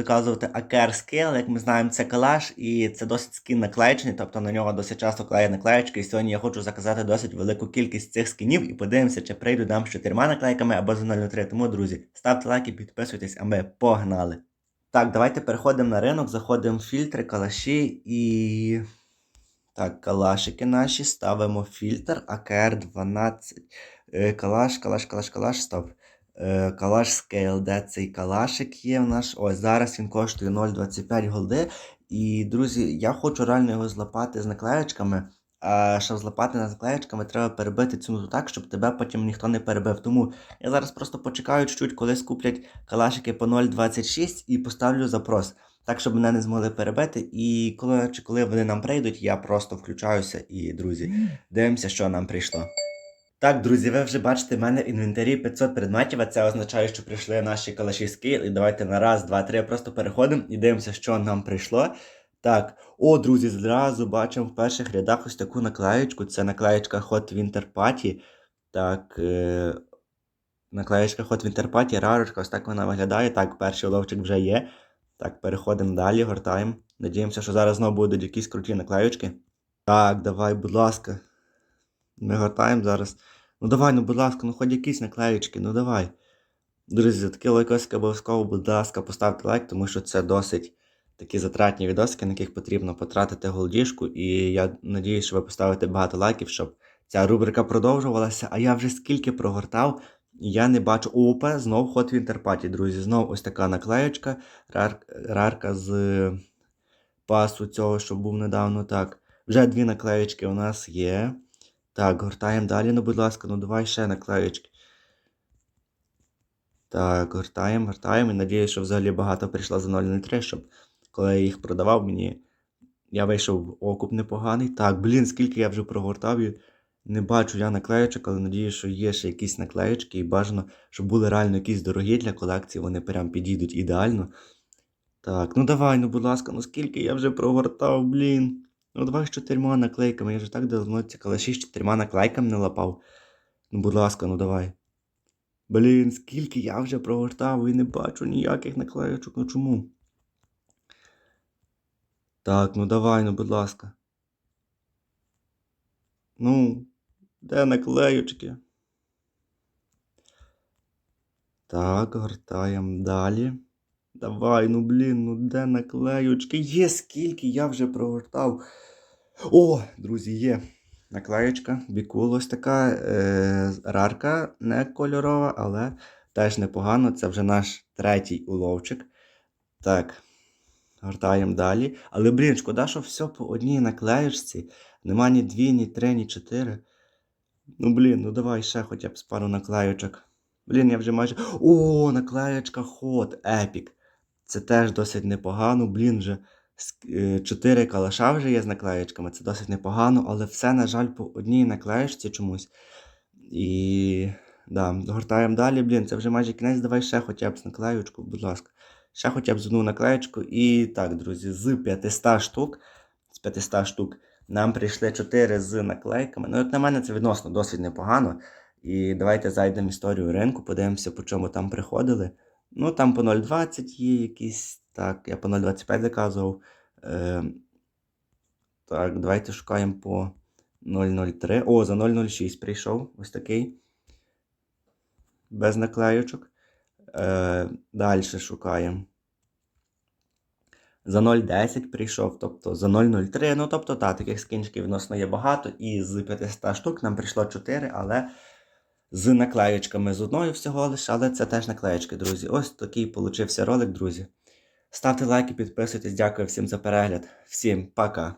заказувати AKR Scale. Як ми знаємо, це калаш, і це досить скін наклеєчний, тобто на нього досить часто клеє наклеєчки. І сьогодні я хочу заказати досить велику кількість цих скінів і подивимося, чи прийду нам з чотирма наклейками або з 03. Тому, друзі, ставте лайки, підписуйтесь, а ми погнали. Так, давайте переходимо на ринок, заходимо в фільтри, калаші і. Так, калашики наші, ставимо фільтр AKR 12. Е, Калаш, калаш, калаш, калаш, стоп. Е, Калаш Scale, де цей калашик є в наш. Ось зараз він коштує 0,25 голди. І, друзі, я хочу реально його злапати з наклеєчками. А щоб злапати з наклеєчками, треба перебити ціну так, щоб тебе потім ніхто не перебив. Тому я зараз просто почекаю чуть-чуть, коли скуплять калашики по 0,26 і поставлю запрос. Так, щоб мене не змогли перебити. І коли, чи коли вони нам прийдуть, я просто включаюся і, друзі, дивимося, що нам прийшло. Так, друзі, ви вже бачите, в мене в інвентарі 500 предметів, а це означає, що прийшли наші калаші скіл. І давайте на раз, два, три просто переходимо і дивимося, що нам прийшло. Так, о, друзі, зразу бачимо в перших рядах ось таку наклеєчку. Це наклеєчка Hot Winter Party. Так, е... наклеєчка Hot Winter Party, рарочка, ось так вона виглядає. Так, перший уловчик вже є. Так, переходимо далі, гортаємо. Надіємося, що зараз знову будуть якісь круті наклеючки. Так, давай, будь ласка. Ми гортаємо зараз. Ну давай, ну будь ласка, ну хоч якісь наклеючки, ну давай. Друзі, за такі лайкосики обов'язково, будь ласка, поставте лайк, тому що це досить такі затратні відосики, на яких потрібно потратити голдішку. І я надіюсь, що ви поставите багато лайків, щоб ця рубрика продовжувалася. А я вже скільки прогортав, і я не бачу. Опа, знов ход в інтерпаті, друзі. Знов ось така наклеючка. Рар... Рарка з пасу цього, що був недавно. Так. Вже дві наклеючки у нас є. Так, гортаємо далі, ну, будь ласка, ну давай ще наклеючки. Так, гортаємо, гортаємо. І надіюсь, що взагалі багато прийшло за 0,03, щоб коли я їх продавав, мені. Я вийшов в окуп непоганий. Так, блін, скільки я вже прогортав не бачу я наклеючок, але надію, що є ще якісь наклеючки і бажано, щоб були реально якісь дорогі для колекції, вони прям підійдуть ідеально. Так, ну давай, ну будь ласка, ну скільки я вже прогортав, блін. Ну, давай з чотирма наклейками. Я вже так давно ці калаші з чотирма наклейками не лапав. Ну, будь ласка, ну давай. Блін, скільки я вже прогортав і не бачу ніяких наклеючок. Ну чому? Так, ну давай, ну будь ласка. Ну, де наклеючки? Так, гортаємо далі. Давай, ну блін, ну де наклеючки? Є скільки я вже прогортав. О, друзі, є наклеючка. Бікул ось така е, рарка, не кольорова, але теж непогано. Це вже наш третій уловчик. Так, гортаємо далі. Але, блін, шкода, що все по одній наклеючці. Нема ні дві, ні три, ні чотири. Ну, блін, ну давай ще хоча б з пару наклеючок. Блін, я вже майже. О, наклеючка ход, епік. Це теж досить непогано. Блін, вже с- 4 калаша вже є з наклеєчками. Це досить непогано, але все, на жаль, по одній наклеєчці чомусь. І. Да, гортаємо далі, блін, це вже майже кінець. Давай ще хоча б з наклеючку, будь ласка. Ще хоча б з одну наклеєчку. І так, друзі, з 500 штук. З 500 штук нам прийшли 4 з наклейками. Ну, як на мене, це відносно досить непогано. І давайте зайдемо в історію ринку, подивимося, по чому там приходили. Ну, там по 0,20 є якісь. Так, я по 0,25 заказував. Е, так, давайте шукаємо по 0,03. О, за 0,06 прийшов. Ось такий. Без наклеючок. Е, далі шукаємо. За 0,10 прийшов, тобто за 0,03. Ну, тобто, так, таких скінчиків відносно є багато. І з 500 штук нам прийшло 4, але з наклеєчками, з одною всього лише, але це теж наклеєчки, друзі. Ось такий получився ролик, друзі. Ставте лайки, підписуйтесь, дякую всім за перегляд. Всім пока!